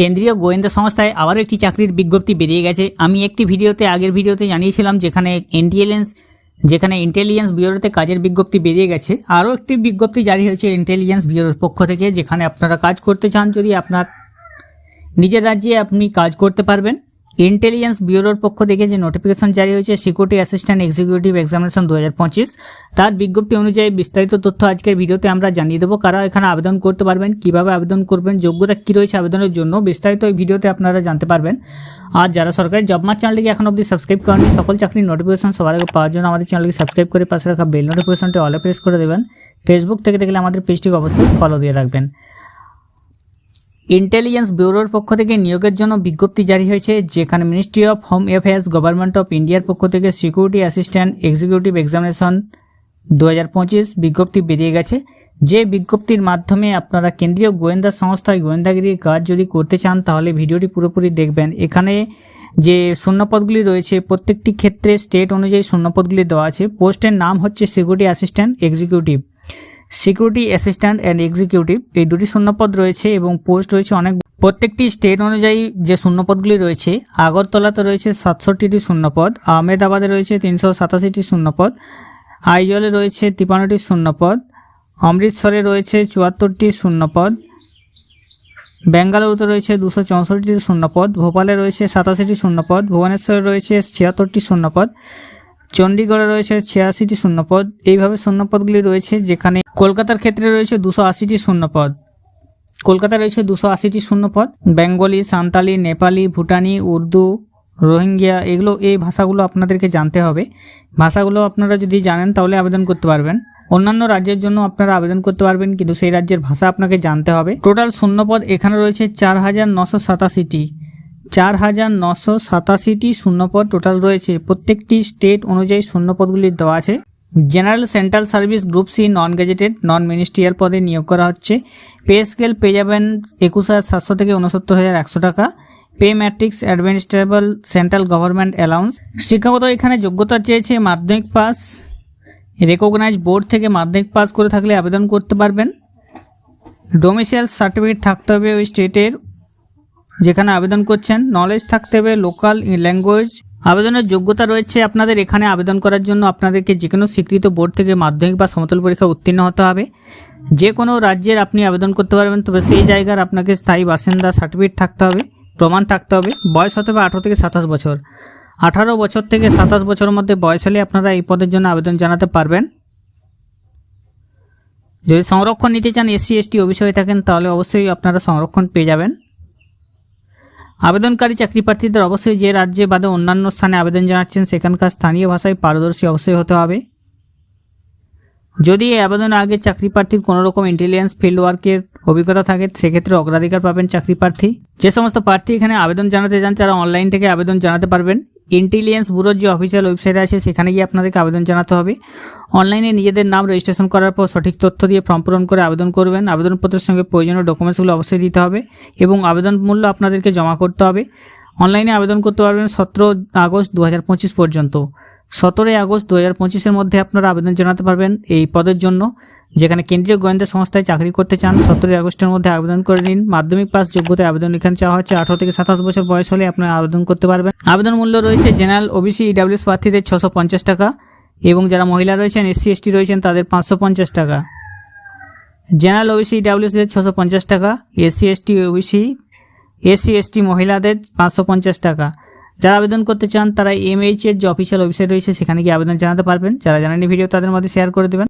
কেন্দ্রীয় গোয়েন্দা সংস্থায় আবারও একটি চাকরির বিজ্ঞপ্তি বেরিয়ে গেছে। আমি একটি ভিডিওতে, আগের ভিডিওতে জানিয়েছিলাম যেখানে ইন্টেলিজেন্স যেখানে ইন্টেলিজেন্স ব্যুরোতে কাজের বিজ্ঞপ্তি বেরিয়ে গেছে। আরও একটি বিজ্ঞপ্তি জারি হয়েছে ইন্টেলিজেন্স ব্যুরোর পক্ষ থেকে, যেখানে আপনারা কাজ করতে চান, যদি আপনার নিজের রাজ্যে আপনি কাজ করতে পারবেন। ইন্টেলিজেন্স ব্যুরোর পক্ষ থেকে যে নোটিফিকেশন জারি হয়েছে সিকিউরিটি অ্যাসিস্ট্যান্ট এক্সিকিউটিভ এক্সামিনেশন দু হাজার পঁচিশ, তার বিজ্ঞপ্তি অনুযায়ী বিস্তারিত তথ্য আজকের ভিডিওতে আমরা জানিয়ে দেবো। কারা এখানে আবেদন করতে পারবেন, কীভাবে আবেদন করবেন, যোগ্যতা কী রয়েছে আবেদনের জন্য, বিস্তারিত এই ভিডিওতে আপনারা জানতে পারবেন। আর যারা সরকারি জব মার্ট চ্যানেলটিকে এখন অবধি সাবস্ক্রাইব করেনি সকল চাকরির নোটিফিকেশন সবার আগে পাওয়ার জন্য আমাদের চ্যানেলকে সাবস্ক্রাইব করে পাশে রাখা বেল নোটিফিকেশনটি অলে প্রেস করে দেবেন। ফেসবুক থেকে দেখলে আমাদের পেজটিকে অবশ্যই ফলো দিয়ে রাখবেন। ইন্টেলিজেন্স ব্যুরোর পক্ষ থেকে নিয়োগের জন্য বিজ্ঞপ্তি জারি হয়েছে, যেখানে ministry of home affairs government of ইন্ডিয়ার পক্ষ থেকে সিকিউরিটি অ্যাসিস্ট্যান্ট এক্সিকিউটিভ এক্সামিনেশন দু হাজার পঁচিশ বিজ্ঞপ্তি বেরিয়ে গেছে। যে বিজ্ঞপ্তির মাধ্যমে আপনারা কেন্দ্রীয় গোয়েন্দা সংস্থায় গোয়েন্দাগিরির কাজ যদি করতে চান, তাহলে ভিডিওটি পুরোপুরি দেখবেন। এখানে যে শূন্যপদগুলি রয়েছে, প্রত্যেকটি ক্ষেত্রে স্টেট অনুযায়ী শূন্যপদগুলি দেওয়া আছে। পোস্টের নাম হচ্ছে security assistant executive security assistant and executive, এই দুটি শূন্যপদ রয়েছে এবং পোস্ট রয়েছে অনেক প্রত্যেকটি স্টেট অনুযায়ী যে শূন্যপদগুলি রয়েছে, আগরতলাতে রয়েছে সাতষট্টিটি শূন্যপদ, আহমেদাবাদে রয়েছে তিনশো সাতাশিটি শূন্যপদ, আইজলে রয়েছে তিপান্নটি শূন্যপদ, অমৃতসরে রয়েছে চুয়াত্তরটি শূন্যপদ, বেঙ্গালুরুতে রয়েছে দুশো চৌষট্টিটি শূন্যপদ, ভোপালে রয়েছে সাতাশিটি শূন্যপদ, ভুবনেশ্বরে রয়েছে ছিয়াত্তরটি শূন্যপদ। চণ্ডীগড়ে রয়েছে ছিয়াশিটি শূন্যপদ। এইভাবে শূন্যপদগুলি রয়েছে যেখানে কলকাতার ক্ষেত্রে রয়েছে দুশো আশিটি শূন্যপদ। কলকাতায় রয়েছে দুশো আশিটি শূন্যপদ। বেঙ্গলি সান্তালি নেপালি, ভুটানি, উর্দু, রোহিঙ্গিয়া, এগুলো এই ভাষাগুলো আপনাদেরকে জানতে হবে। ভাষাগুলো আপনারা যদি জানেন তাহলে আবেদন করতে পারবেন। অন্যান্য রাজ্যের জন্য আপনারা আবেদন করতে পারবেন, কিন্তু সেই রাজ্যের ভাষা আপনাকে জানতে হবে। টোটাল শূন্যপদ এখানে রয়েছে চার হাজার নশো সাতাশিটি। চার হাজার নশো সাতাশিটি শূন্যপদ টোটাল রয়েছে। প্রত্যেকটি স্টেট অনুযায়ী শূন্যপদগুলি দেওয়া আছে। General central service group C non gazetted non ministerial পদে নিয়োগ করা হচ্ছে। পে স্কেল পেয়ে যাবেন একুশ হাজার সাতশো থেকে উনসত্তর হাজার একশো টাকা। Pay matrix administrable central government allowance শিক্ষাগত এখানে যোগ্যতা চেয়েছে মাধ্যমিক পাস রেকগনাইজ বোর্ড থেকে মাধ্যমিক পাস করে থাকলে আবেদন করতে পারবেন। ডোমিসিয়াল সার্টিফিকেট থাকতে হবে ওই স্টেটের যেখানে আবেদন করছেন নলেজ থাকতে হবে লোকাল ল্যাঙ্গুয়েজ আবেদনের যোগ্যতা রয়েছে আপনাদের, এখানে আবেদন করার জন্য আপনাদেরকে যে কোনো স্বীকৃত বোর্ড থেকে মাধ্যমিক বা সমতল পরীক্ষা উত্তীর্ণ হতে হবে। যে কোনো রাজ্যের আপনি আবেদন করতে পারবেন, তবে সেই জায়গার আপনাকে স্থায়ী বাসিন্দা সার্টিফিকেট থাকতে হবে, প্রমাণ থাকতে হবে, বয়স হতে হবে আঠারো থেকে সাতাশ বছর। আঠারো বছর থেকে সাতাশ বছরের মধ্যে বয়স হলে আপনারা এই পদের জন্য আবেদন জানাতে পারবেন। যদি সংরক্ষণ নিতে চান, এসসি, এসটি, ওবিসি হয়ে থাকেন, তাহলে অবশ্যই আপনারা সংরক্ষণ পেয়ে যাবেন। আবেদনকারী চাকরি প্রার্থীদের অবশ্যই যে রাজ্যে বাদে অন্যান্য স্থানে আবেদন জানাচ্ছেন, সেখানকার স্থানীয় ভাষায় পারদর্শী অবশ্যই হতে হবে। যদি এই আবেদনের আগে চাকরি প্রার্থীর কোনো রকম ইন্টেলিজেন্স ফিল্ড ওয়ার্কের অভিজ্ঞতা থাকে, সেক্ষেত্রে অগ্রাধিকার পাবেন চাকরি প্রার্থী। যে সমস্ত প্রার্থী এখানে আবেদন জানাতে চান, তারা অনলাইন থেকে আবেদন জানাতে পারবেন। ইন্টেলিজেন্স ব্যুরোর যে অফিসিয়াল ওয়েবসাইট আছে, সেখানে গিয়ে আপনাদেরকে আবেদন জানাতে হবে। অনলাইনে নিজেদের নাম রেজিস্ট্রেশন করার পর সঠিক তথ্য দিয়ে ফর্ম পূরণ করে আবেদন করবেন। আবেদনপত্রের সঙ্গে প্রয়োজনীয় ডকুমেন্টসগুলো অবশ্যই দিতে হবে এবং আবেদন মূল্য আপনাদেরকে জমা করতে হবে। অনলাইনে আবেদন করতে পারবেন সতেরো আগস্ট দু হাজার পঁচিশ পর্যন্ত। সতেরোই আগস্ট দু হাজার পঁচিশের মধ্যে আপনারা আবেদন জানাতে পারবেন এই পদের জন্য। যেখানে কেন্দ্রীয় গোয়েন্দা সংস্থায় চাকরি করতে চান, সতেরোই আগস্টের মধ্যে আবেদন করে নিন। মাধ্যমিক পাস যোগ্যতায় আবেদন এখানে চাওয়া হচ্ছে। আঠারো থেকে সাতাশ বছর বয়স হলে আপনারা আবেদন করতে পারবেন। আবেদন মূল্য রয়েছে জেনারেল ওবিসি ইডাব্লিউএস প্রার্থীদের ছশো পঞ্চাশ টাকা। এবং যারা মহিলা রয়েছেন, এসসি, এসটি রয়েছেন, তাদের পাঁচশো পঞ্চাশ টাকা। জেনারেল ওবিসি ডাব্লিউসিদের ছশো পঞ্চাশ টাকা, SC, ST, OBC, SC, ST মহিলাদের পাঁচশো পঞ্চাশ টাকা। যারা আবেদন করতে চান, তারা এমএইচ এর যে অফিসিয়াল ওয়েবসাইট রয়েছে, সেখানে গিয়ে আবেদন জানাতে পারবেন। যারা জানেন ভিডিও, তাদের মধ্যে শেয়ার করে দেবেন।